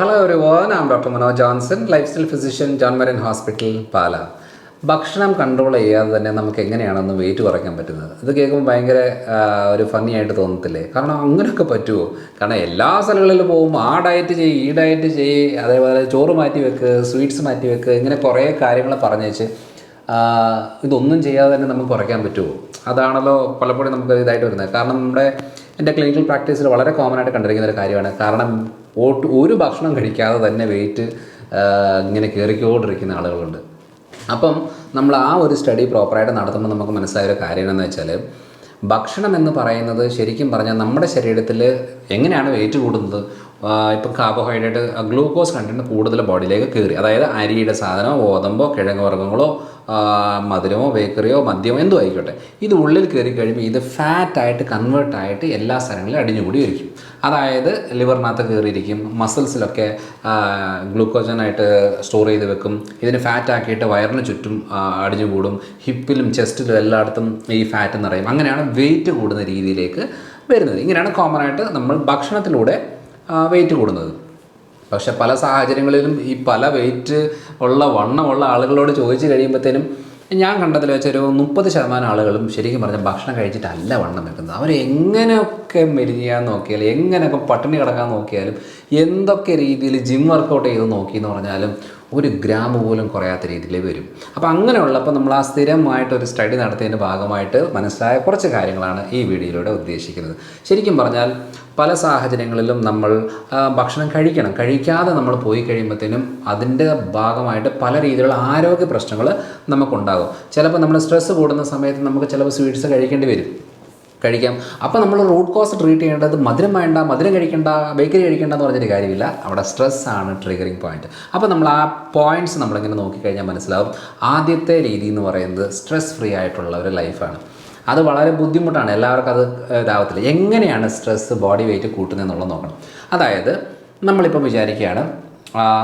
Hello ഒരു am doctor Manoj Johnson lifestyle physician John Maran hospital Pala ഭക്ഷണം control ചെയ്യാതെ തന്നെ നമുക്ക് എങ്ങനെയാണെന്ന് വെയിറ്റ് കുറയ്ക്കാൻ പറ്റുന്നത്? ഇത് കേൾക്കുമ്പോൾ ഭയങ്കര ഒരു ഫണ്ണി ആയിട്ട് തോന്നത്തില്ലേ? കാരണം അങ്ങനെയൊക്കെ പറ്റുമോ കാരണം എല്ലാ സ്ഥലങ്ങളിലും പോകുമ്പോൾ ആ ഡയറ്റ് ചെയ്യ് ഈ ഡയറ്റ് ചെയ്യ് അതേപോലെ ചോറ് മാറ്റി വെക്ക് സ്വീറ്റ്സ് മാറ്റി വെക്ക് ഇങ്ങനെ കുറേ കാര്യങ്ങൾ പറഞ്ഞേച്ച് ഇതൊന്നും ചെയ്യാതെ തന്നെ നമുക്ക് കുറയ്ക്കാൻ പറ്റുമോ അതാണല്ലോ പലപ്പോഴും നമുക്ക് ഇതായിട്ട് വരുന്നത്. കാരണം നമ്മുടെ എന്റെ ക്ലിനിക്കൽ പ്രാക്ടീസിൽ വളരെ കോമൺ ആയിട്ട് കണ്ടിരിക്കുന്ന ഒരു കാര്യമാണ്. കാരണം ഓട്ട് ഒരു ഭക്ഷണം കഴിക്കാതെ തന്നെ വെയിറ്റ് ഇങ്ങനെ കയറിക്കോണ്ടിരിക്കുന്ന ആളുകളുണ്ട്. അപ്പം നമ്മൾ ആ ഒരു സ്റ്റഡി പ്രോപ്പറായിട്ട് നടത്തുമ്പോൾ നമുക്ക് മനസ്സിലായ ഒരു കാര്യം എന്താണെന്ന് വെച്ചാൽ ഭക്ഷണം എന്ന് പറയുന്നത് ശരിക്കും പറഞ്ഞാൽ നമ്മുടെ ശരീരത്തിൽ എങ്ങനെയാണ് വെയിറ്റ് കൂടുന്നത്? ഇപ്പം കാർബോഹൈഡ്രേറ്റ് ഗ്ലൂക്കോസ് കണ്ടന്റ് കൂടുതൽ ബോഡിയിലേക്ക് കയറി അതായത് അരിയുടെ സാധനമോ ഗോതമ്പോ കിഴങ്ങ് വർഗങ്ങളോ മധുരമോ ബേക്കറിയോ മദ്യമോ എന്തോ ആയിക്കോട്ടെ. ഇത് ഉള്ളിൽ കയറി കഴിയുമ്പോൾ ഇത് ഫാറ്റായിട്ട് കൺവേർട്ടായിട്ട് എല്ലാ സ്ഥലങ്ങളിലും അടിഞ്ഞുകൂടി ഇരിക്കും. അതായത് ലിവറിനകത്ത് കയറിയിരിക്കും മസിൽസിലൊക്കെ ഗ്ലൂക്കോജനായിട്ട് സ്റ്റോർ ചെയ്ത് വെക്കും. ഇതിന് ഫാറ്റ് ആക്കിയിട്ട് വയറിന് ചുറ്റും അടിഞ്ഞുകൂടും. ഹിപ്പിലും ചെസ്റ്റിലും എല്ലായിടത്തും ഈ ഫാറ്റ് നിറയും. അങ്ങനെയാണ് വെയിറ്റ് കൂടുന്ന രീതിയിലേക്ക് വരുന്നത്. ഇങ്ങനെയാണ് കോമൺ ആയിട്ട് നമ്മൾ ഭക്ഷണത്തിലൂടെ വെയിറ്റ് കൂടുന്നത്. പക്ഷെ പല സാഹചര്യങ്ങളിലും ഈ പല വെയിറ്റ് ഉള്ള വണ്ണമുള്ള ആളുകളോട് ചോദിച്ചു കഴിയുമ്പോഴത്തേനും ഞാൻ കണ്ടതിൽ വെച്ചൊരു മുപ്പത് ശതമാനം ആളുകളും ശരിക്കും പറഞ്ഞാൽ ഭക്ഷണം കഴിച്ചിട്ടല്ല വണ്ണം വെക്കുന്നത്. അവർ എങ്ങനെയൊക്കെ മെലിയാൻ നോക്കിയാലും എങ്ങനെയൊക്കെ പട്ടിണി കിടക്കാൻ നോക്കിയാലും എന്തൊക്കെ രീതിയിൽ ജിം വർക്കൗട്ട് ചെയ്ത് നോക്കി എന്ന് പറഞ്ഞാലും ഒരു ഗ്രാം പോലും കുറയാത്ത രീതിയിൽ വരും. അപ്പോൾ അങ്ങനെയുള്ളപ്പോൾ നമ്മൾ ആ സ്ഥിരമായിട്ട് ഒരു സ്റ്റഡി നടത്തിയതിന്റെ ഭാഗമായിട്ട് മനസ്സിലായ കുറച്ച് കാര്യങ്ങളാണ് ഈ വീഡിയോയിലൂടെ ഉദ്ദേശിക്കുന്നത്. ശരിക്കും പറഞ്ഞാൽ പല സാഹചര്യങ്ങളിലും നമ്മൾ ഭക്ഷണം കഴിക്കണം. കഴിക്കാതെ നമ്മൾ പോയി കഴിയുമ്പോഴത്തേനും അതിന്റെ ഭാഗമായിട്ട് പല രീതിയിലുള്ള ആരോഗ്യ പ്രശ്നങ്ങൾ നമുക്കുണ്ടാകും. ചിലപ്പോൾ നമ്മൾ സ്ട്രെസ്സ് കൂടുന്ന സമയത്ത് നമുക്ക് ചിലപ്പോൾ സ്വീറ്റ്സ് കഴിക്കേണ്ടി വരും. കഴിക്കാം. അപ്പോൾ നമ്മൾ റൂട്ട് കോസ് ട്രീറ്റ് ചെയ്യേണ്ടത് മധുരം വേണ്ട മധുരം കഴിക്കേണ്ട ബേക്കറി കഴിക്കേണ്ട എന്ന് പറഞ്ഞൊരു കാര്യമില്ല. അവിടെ സ്ട്രെസ് ആണ് ട്രിഗറിങ് പോയിന്റ്. അപ്പോൾ നമ്മൾ ആ പോയിന്റ്സ് നമ്മളിങ്ങനെ നോക്കിക്കഴിഞ്ഞാൽ മനസ്സിലാവും. ആദ്യത്തെ രീതി എന്ന് പറയുന്നത് സ്ട്രെസ് ഫ്രീ ആയിട്ടുള്ള ഒരു ലൈഫാണ്. അത് വളരെ ബുദ്ധിമുട്ടാണ് എല്ലാവർക്കും അത് ഇതാവത്തില്ല. എങ്ങനെയാണ് സ്ട്രെസ് ബോഡി വെയിറ്റ് കൂട്ടുന്നത് എന്നുള്ളത് നോക്കണം. അതായത് നമ്മളിപ്പോൾ വിചാരിക്കുകയാണ്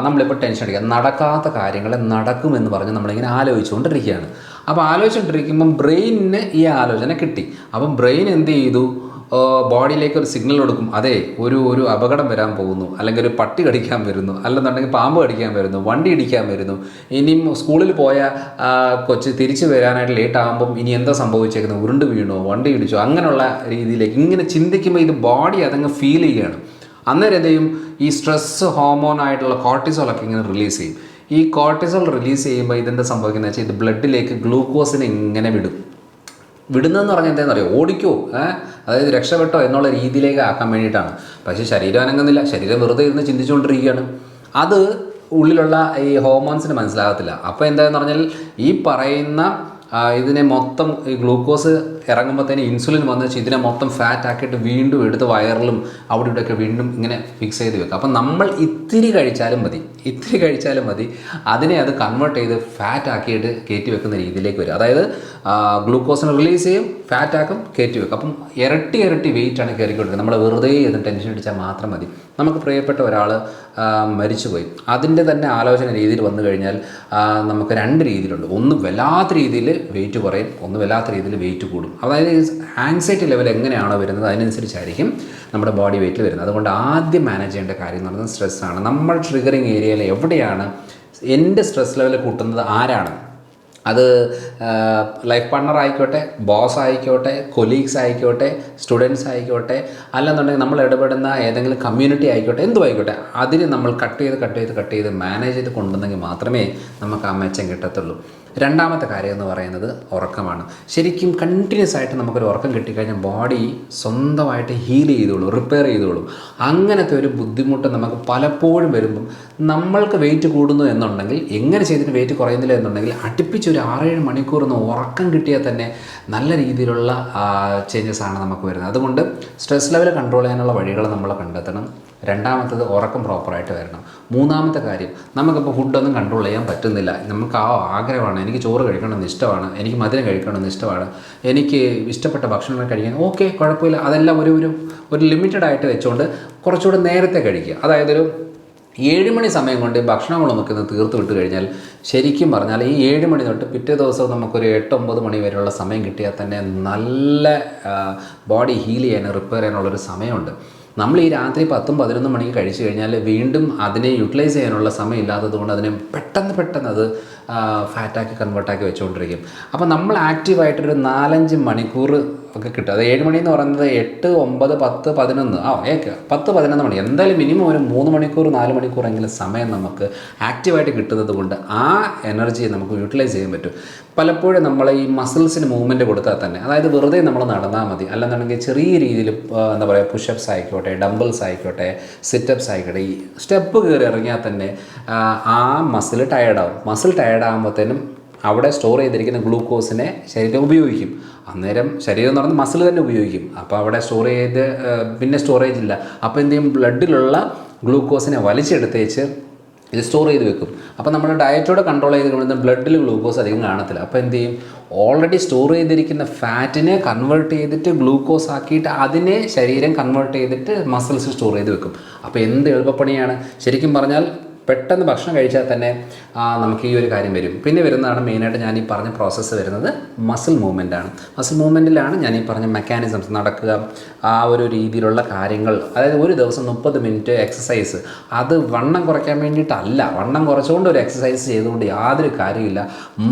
നമ്മളിപ്പോൾ ടെൻഷൻ അടിക്കുക. നടക്കാത്ത കാര്യങ്ങളെ നടക്കുമെന്ന് പറഞ്ഞ് നമ്മളിങ്ങനെ ആലോചിച്ചുകൊണ്ടിരിക്കുകയാണ്. അപ്പോൾ ആലോചിച്ചുകൊണ്ടിരിക്കുമ്പം ബ്രെയിനിന് ഈ ആലോചന കിട്ടി. അപ്പം ബ്രെയിൻ എന്ത് ചെയ്തു? ബോഡിയിലേക്ക് ഒരു സിഗ്നൽ കൊടുക്കും. അതെ ഒരു ഒരു അപകടം വരാൻ പോകുന്നു. അല്ലെങ്കിൽ ഒരു പട്ടി കടിക്കാൻ വരുന്നു. അല്ലെന്നുണ്ടെങ്കിൽ പാമ്പ് കടിക്കാൻ വരുന്നു. വണ്ടി ഇടിക്കാൻ വരുന്നു. ഇനിയും സ്കൂളിൽ പോയ കൊച്ച് തിരിച്ചു വരാനായിട്ട് ലേറ്റ് ആകുമ്പം ഇനി എന്താ സംഭവിച്ചേക്കുന്നത്? ഉരുണ്ട് വീണോ? വണ്ടി ഇടിച്ചോ? അങ്ങനെയുള്ള രീതിയിലേക്ക് ഇങ്ങനെ ചിന്തിക്കുമ്പോൾ ഇത് ബോഡി അതങ്ങ് ഫീൽ ചെയ്യുകയാണ് അന്നേരം എന്ത് ചെയ്യും? ഈ സ്ട്രെസ് ഹോർമോൺ ആയിട്ടുള്ള കോർട്ടിസോളൊക്കെ ഇങ്ങനെ റിലീസ് ചെയ്യും. ഈ കോർട്ടിസോൾ റിലീസ് ചെയ്യുമ്പോൾ ഇതെന്താ സംഭവിക്കുന്നത് വെച്ചാൽ ഇത് ബ്ലഡിലേക്ക് ഗ്ലൂക്കോസിനെ ഇങ്ങനെ വിടും. വിടുന്നതെന്ന് പറഞ്ഞാൽ എന്താണെന്ന് അറിയാം ഓടിക്കോ ഏഹ് അതായത് രക്ഷപ്പെട്ടോ എന്നുള്ള രീതിയിലേക്ക് ആക്കാൻ വേണ്ടിയിട്ടാണ്. പക്ഷേ ശരീരം അനങ്ങുന്നില്ല. ശരീരം വെറുതെ ഇരുന്ന് ചിന്തിച്ചുകൊണ്ടിരിക്കുകയാണ്. അത് ഉള്ളിലുള്ള ഈ ഹോർമോൺസിന് മനസ്സിലാകത്തില്ല. അപ്പോൾ എന്താണെന്ന് പറഞ്ഞാൽ ഈ പറയുന്ന ഇതിനെ മൊത്തം ഈ ഗ്ലൂക്കോസ് ഇറങ്ങുമ്പോഴത്തേന് ഇൻസുലിൻ വന്ന് വെച്ചാൽ ഇതിനെ മൊത്തം ഫാറ്റ് ആക്കിയിട്ട് വീണ്ടും എടുത്ത് വയറിലും അവിടെ ഇവിടെയൊക്കെ വീണ്ടും ഇങ്ങനെ ഫിക്സ് ചെയ്ത് വെക്കുക അപ്പം നമ്മൾ ഇത്തിരി കഴിച്ചാലും മതി. ഇത്തിരി കഴിച്ചാലും മതി. അതിനെ അത് കൺവേർട്ട് ചെയ്ത് ഫാറ്റ് ആക്കിയിട്ട് കയറ്റി വെക്കുന്ന രീതിയിലേക്ക് വരും. അതായത് ഗ്ലൂക്കോസിനെ റിലീസ് ചെയ്യും ഫാറ്റ് ആക്കും കയറ്റി വെക്കും. അപ്പം ഇരട്ടി ഇരട്ടി വെയിറ്റ് ആണ് കയറിക്കൊണ്ടിരിക്കുന്നത് നമ്മൾ വെറുതെ ഇത് ടെൻഷൻ അടിച്ചാൽ മാത്രം മതി. നമുക്ക് പ്രിയപ്പെട്ട ഒരാൾ മരിച്ചുപോയി. അതിന്റെ തന്നെ ആലോചന രീതിയിൽ വന്നു കഴിഞ്ഞാൽ നമുക്ക് രണ്ട് രീതിയിലുണ്ട്. ഒന്ന് വല്ലാത്ത രീതിയിൽ വെയിറ്റ് കുറയും ഒന്ന് വല്ലാത്ത രീതിയിൽ വെയിറ്റ് കൂടും. അതായത് ആങ്സൈറ്റി ലെവൽ എങ്ങനെയാണോ വരുന്നത് അതിനനുസരിച്ചായിരിക്കും നമ്മുടെ ബോഡി വെയിറ്റിൽ വരുന്നത്. അതുകൊണ്ട് ആദ്യം മാനേജ് ചെയ്യേണ്ട കാര്യം എന്ന് പറയുന്നത് സ്ട്രെസ്സാണ് നമ്മൾ ട്രിഗറിങ് ഏരിയയിൽ എവിടെയാണ് എന്റെ സ്ട്രെസ് ലെവൽ കൂട്ടുന്നത് ആരാണ്? അത് ലൈഫ് പാർട്ണർ ആയിക്കോട്ടെ ബോസ് ആയിക്കോട്ടെ കൊലീഗ്സ് ആയിക്കോട്ടെ സ്റ്റുഡൻസ് ആയിക്കോട്ടെ അല്ലെന്നുണ്ടെങ്കിൽ നമ്മൾ ഇടപെടുന്ന ഏതെങ്കിലും കമ്മ്യൂണിറ്റി ആയിക്കോട്ടെ എന്തും ആയിക്കോട്ടെ അതിന് നമ്മൾ കട്ട് ചെയ്ത് കട്ട് ചെയ്ത് കട്ട് ചെയ്ത് മാനേജ് ചെയ്ത് കൊണ്ടുവന്നെങ്കിൽ മാത്രമേ നമുക്ക് ആ മെച്ചം കിട്ടത്തുള്ളൂ. രണ്ടാമത്തെ കാര്യം എന്ന് പറയുന്നത് ഉറക്കമാണ്. ശരിക്കും കണ്ടിന്യൂസ് ആയിട്ട് നമുക്കൊരു ഉറക്കം കിട്ടിക്കഴിഞ്ഞാൽ ബോഡി സ്വന്തമായിട്ട് ഹീൽ ചെയ്തോളൂ റിപ്പയർ ചെയ്തോളൂ. അങ്ങനത്തെ ഒരു ബുദ്ധിമുട്ട് നമുക്ക് പലപ്പോഴും വരുമ്പം നമ്മൾക്ക് വെയിറ്റ് കൂടുന്നു എന്നുണ്ടെങ്കിൽ എങ്ങനെ ചെയ്തിട്ട് വെയിറ്റ് കുറയുന്നില്ല എന്നുണ്ടെങ്കിൽ അടുപ്പിച്ച് ഒരു ആറേഴ് മണിക്കൂർ ഒന്ന് ഉറക്കം കിട്ടിയാൽ തന്നെ നല്ല രീതിയിലുള്ള ചേഞ്ചസ് ആണ് നമുക്ക് വരുന്നത്. അതുകൊണ്ട് സ്ട്രെസ് ലെവൽ കൺട്രോൾ ചെയ്യാനുള്ള വഴികൾ നമ്മൾ കണ്ടെത്തണം. രണ്ടാമത്തത് ഉറക്കം പ്രോപ്പറായിട്ട് വരണം. മൂന്നാമത്തെ കാര്യം നമുക്കിപ്പോൾ ഫുഡൊന്നും കൺട്രോൾ ചെയ്യാൻ പറ്റുന്നില്ല. നമുക്ക് ആ ആഗ്രഹമാണ്. എനിക്ക് ചോറ് കഴിക്കണമെന്ന് ഇഷ്ടമാണ്. എനിക്ക് മധുരം കഴിക്കണമെന്ന് ഇഷ്ടമാണ്. എനിക്ക് ഇഷ്ടപ്പെട്ട ഭക്ഷണം കഴിക്കാൻ ഓക്കെ കുഴപ്പമില്ല. അതെല്ലാം ഒരു ഒരു ഒരു ലിമിറ്റഡ് ആയിട്ട് വെച്ചുകൊണ്ട് കുറച്ചുകൂടെ നേരത്തെ കഴിക്കുക. അതായത് ഒരു ഏഴ് മണി സമയം കൊണ്ട് ഈ ഭക്ഷണങ്ങൾ നമുക്കിന്ന് തീർത്ത് വിട്ട് കഴിഞ്ഞാൽ ശരിക്കും പറഞ്ഞാൽ ഈ ഏഴ് മണി തൊട്ട് പിറ്റേ ദിവസം നമുക്കൊരു എട്ടൊമ്പത് മണി വരെയുള്ള സമയം കിട്ടിയാൽ തന്നെ നല്ല ബോഡി ഹീൽ ചെയ്യാൻ റിപ്പയർ ചെയ്യാനുള്ളൊരു സമയമുണ്ട്. നമ്മൾ ഈ രാത്രി പത്തും പതിനൊന്നും മണിക്ക് കഴിച്ചു കഴിഞ്ഞാൽ വീണ്ടും അതിനെ യൂട്ടിലൈസ് ചെയ്യാനുള്ള സമയം ഇല്ലാത്തത് കൊണ്ട് അതിനെ പെട്ടെന്ന് പെട്ടെന്ന് അത് ഫാറ്റാക്കി കൺവേർട്ടാക്കി വെച്ചുകൊണ്ടിരിക്കും. അപ്പോൾ നമ്മൾ ആക്റ്റീവായിട്ടൊരു നാലഞ്ച് മണിക്കൂർ ഒക്കെ കിട്ടും. അത് ഏഴ് മണി എന്ന് പറയുന്നത് എട്ട് ഒമ്പത് പത്ത് പതിനൊന്ന്. ആ ഏക്ക് പത്ത് പതിനൊന്ന് മണി. എന്തായാലും മിനിമം ഒരു മൂന്ന് മണിക്കൂർ നാല് മണിക്കൂറെങ്കിലും സമയം നമുക്ക് ആക്റ്റീവായിട്ട് കിട്ടുന്നത് കൊണ്ട് ആ എനർജി നമുക്ക് യൂട്ടിലൈസ് ചെയ്യാൻ പറ്റും. പലപ്പോഴും നമ്മൾ ഈ മസിൽസിന് മൂവ്മെന്റ് കൊടുത്താൽ തന്നെ അതായത് വെറുതെ നമ്മൾ നടന്നാൽ മതി. അല്ലെന്നുണ്ടെങ്കിൽ ചെറിയ രീതിയിൽ എന്താ പറയുക പുഷപ്സ് ആയിക്കോട്ടെ ഡംബിൾസ് ആയിക്കോട്ടെ സിറ്റപ്സ് ആയിക്കോട്ടെ ഈ സ്റ്റെപ്പ് കയറി ഇറങ്ങിയാൽ തന്നെ ആ, മസിൽ ടയർഡാവും മസിൽ ടയർഡാകുമ്പോഴത്തേനും അവിടെ സ്റ്റോർ ചെയ്തിരിക്കുന്ന ഗ്ലൂക്കോസിനെ ശരീരം ഉപയോഗിക്കും. അന്നേരം ശരീരം എന്ന് പറയുന്നത് മസിൽ തന്നെ ഉപയോഗിക്കും. അപ്പോൾ അവിടെ സ്റ്റോർ ചെയ്ത് പിന്നെ സ്റ്റോറേജ് ഇല്ല. അപ്പോൾ എന്ത് ചെയ്യും? ബ്ലഡിലുള്ള ഗ്ലൂക്കോസിനെ വലിച്ചെടുത്തേച്ച് ഇത് സ്റ്റോർ ചെയ്ത് വെക്കും. അപ്പോൾ നമ്മൾ ഡയറ്റോടെ കൺട്രോൾ ചെയ്ത് കഴിയുമ്പോൾ ബ്ലഡിൽ ഗ്ലൂക്കോസ് അധികം കാണത്തില്ല. അപ്പോൾ എന്ത് ചെയ്യും? ഓൾറെഡി സ്റ്റോർ ചെയ്തിരിക്കുന്ന ഫാറ്റിനെ കൺവേർട്ട് ചെയ്തിട്ട് ഗ്ലൂക്കോസ് ആക്കിയിട്ട് അതിനെ ശരീരം കൺവേർട്ട് ചെയ്തിട്ട് മസിൽസ് സ്റ്റോർ ചെയ്ത് വെക്കും. അപ്പോൾ എന്ത് എളുപ്പപ്പണിയാണ്? ശരിക്കും പറഞ്ഞാൽ പെട്ടെന്ന് ഭക്ഷണം കഴിച്ചാൽ തന്നെ നമുക്ക് ഈ ഒരു കാര്യം വരും. പിന്നെ വരുന്നതാണ് മെയിനായിട്ട് ഞാൻ ഈ പറഞ്ഞ പ്രോസസ്സ് വരുന്നത് മസിൽ മൂവ്മെന്റ് ആണ്. മസിൽ മൂവ്മെന്റിലാണ് ഞാൻ ഈ പറഞ്ഞ മെക്കാനിസംസ് നടക്കുക ആ ഒരു രീതിയിലുള്ള കാര്യങ്ങൾ. അതായത് ഒരു ദിവസം മുപ്പത് മിനിറ്റ് എക്സസൈസ് അത് വണ്ണം കുറയ്ക്കാൻ വേണ്ടിയിട്ടല്ല വണ്ണം കുറച്ചുകൊണ്ട് ഒരു എക്സസൈസ് ചെയ്തുകൊണ്ട് യാതൊരു കാര്യമില്ല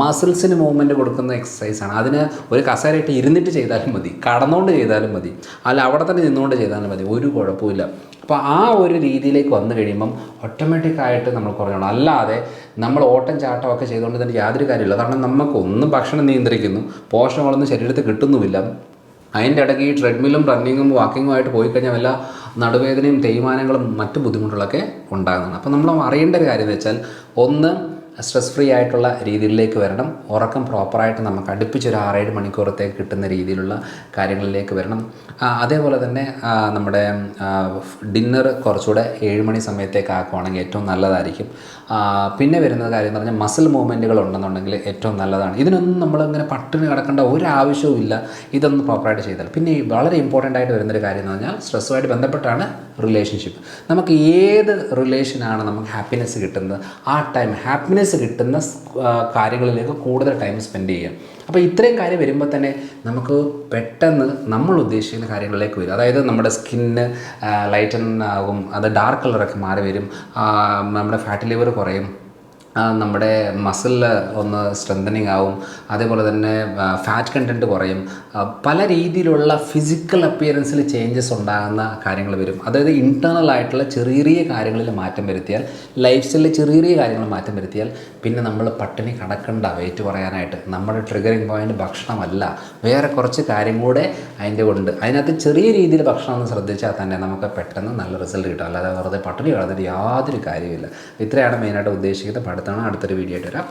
മസിൽസിന് മൂവ്മെന്റ് കൊടുക്കുന്ന എക്സസൈസാണ് അതിന് ഒരു കസേരയിട്ട് ഇരുന്നിട്ട് ചെയ്താലും മതി കടന്നുകൊണ്ട് ചെയ്താലും മതി. അല്ല അവിടെ തന്നെ നിന്നുകൊണ്ട് ചെയ്താലും മതി. ഒരു കുഴപ്പമില്ല അപ്പോൾ ആ ഒരു രീതിയിലേക്ക് വന്നു കഴിയുമ്പം ഓട്ടോമാറ്റിക്കായിട്ട് നമ്മൾ കുറഞ്ഞോളൂ അല്ലാതെ നമ്മൾ ഓട്ടം ചാട്ടമൊക്കെ ചെയ്തുകൊണ്ട് തന്നെ യാതൊരു കാര്യമില്ല കാരണം നമുക്ക് ഒന്നും ഭക്ഷണം നിയന്ത്രിക്കുന്നു. പോഷകങ്ങളൊന്നും ശരീരത്തിൽ കിട്ടുന്നുമില്ല. അതിന്റെ ഇടയ്ക്ക് ഈ ട്രെഡ്മില്ലും റണ്ണിങ്ങും വാക്കിങ്ങും ആയിട്ട് പോയി കഴിഞ്ഞാൽ വല്ല നടുവേദനയും തേയ്മാനങ്ങളും മറ്റു ബുദ്ധിമുട്ടുകളൊക്കെ ഉണ്ടാകുന്നതാണ്. അപ്പോൾ നമ്മൾ അറിയേണ്ട ഒരു കാര്യം എന്ന് വെച്ചാൽ ഒന്ന് സ്ട്രെസ് ഫ്രീ ആയിട്ടുള്ള രീതിയിലേക്ക് വരണം. ഉറക്കം പ്രോപ്പറായിട്ട് നമുക്ക് അടുപ്പിച്ചൊരു ആറേഴ് മണിക്കൂറത്തേക്ക് കിട്ടുന്ന രീതിയിലുള്ള കാര്യങ്ങളിലേക്ക് വരണം. അതേപോലെ തന്നെ നമ്മുടെ ഡിന്നർ കുറച്ചുകൂടെ ഏഴ് മണി സമയത്തേക്ക് ആക്കുവാണെങ്കിൽ ഏറ്റവും നല്ലതായിരിക്കും. പിന്നെ വരുന്ന കാര്യം എന്ന് പറഞ്ഞാൽ മസിൽ മൂവ്മെന്റുകൾ ഉണ്ടെന്നുണ്ടെങ്കിൽ ഏറ്റവും നല്ലതാണ്. ഇതിനൊന്നും നമ്മളിങ്ങനെ പട്ടിണി കിടക്കേണ്ട ഒരു ആവശ്യവും ഇല്ല. ഇതൊന്നും പ്രോപ്പറായിട്ട് ചെയ്താൽ. പിന്നെ വളരെ ഇമ്പോർട്ടന്റ് ആയിട്ട് വരുന്നൊരു കാര്യം എന്ന് പറഞ്ഞാൽ സ്ട്രെസ്സുമായിട്ട് ബന്ധപ്പെട്ടാണ് റിലേഷൻഷിപ്പ് നമുക്ക് ഏത് റിലേഷനാണ് നമുക്ക് ഹാപ്പിനെസ് കിട്ടുന്നത്? ആ ടൈം ഹാപ്പിനെസ് കിട്ടുന്ന കാര്യങ്ങളിലേക്ക് കൂടുതൽ ടൈം സ്പെൻഡ് ചെയ്യുക. അപ്പോൾ ഇത്രയും കാര്യം വരുമ്പോൾ തന്നെ നമുക്ക് പെട്ടെന്ന് നമ്മൾ ഉദ്ദേശിക്കുന്ന കാര്യങ്ങളിലേക്ക് വരും അതായത് നമ്മുടെ സ്കിന്ന് ലൈറ്റൻ ആകും. അത് ഡാർക്ക് കളറൊക്കെ മാറി വരും. നമ്മുടെ ഫാറ്റ് ലിവർ കുറയും. നമ്മുടെ മസിൽ ഒന്ന് സ്ട്രെങ്തനിങ് ആവും. അതേപോലെ തന്നെ ഫാറ്റ് കണ്ടന്റ് കുറയും. പല രീതിയിലുള്ള ഫിസിക്കൽ അപ്പിയറൻസിൽ ചേഞ്ചസ് ഉണ്ടാകുന്ന കാര്യങ്ങൾ വരും. അതായത് ഇന്റേർണൽ ആയിട്ടുള്ള ചെറിയ ചെറിയ കാര്യങ്ങളിൽ മാറ്റം വരുത്തിയാൽ ലൈഫ് സ്റ്റൈലിൽ ചെറിയ ചെറിയ കാര്യങ്ങൾ മാറ്റം വരുത്തിയാൽ പിന്നെ നമ്മൾ പട്ടിണി കടക്കണ്ട വെയിറ്റ് കുറയാനായിട്ട്. നമ്മുടെ ട്രിഗറിങ് പോയിന്റ് ഭക്ഷണമല്ല. വേറെ കുറച്ച് കാര്യം കൂടെ അതിന്റെ ഉണ്ട്. അതിനകത്ത് ചെറിയ രീതിയിൽ ഭക്ഷണം ഒന്ന് ശ്രദ്ധിച്ചാൽ തന്നെ നമുക്ക് പെട്ടെന്ന് നല്ല റിസൾട്ട് കിട്ടും. അല്ലാതെ വെറുതെ പട്ടിണി കിടന്നിട്ട് യാതൊരു കാര്യമില്ല ഇത്രയാണ് മെയിനായിട്ട് ഉദ്ദേശിക്കുന്നത് അടുത്താണ് അടുത്തൊരു വീഡിയോ ആയിട്ട് വരാം.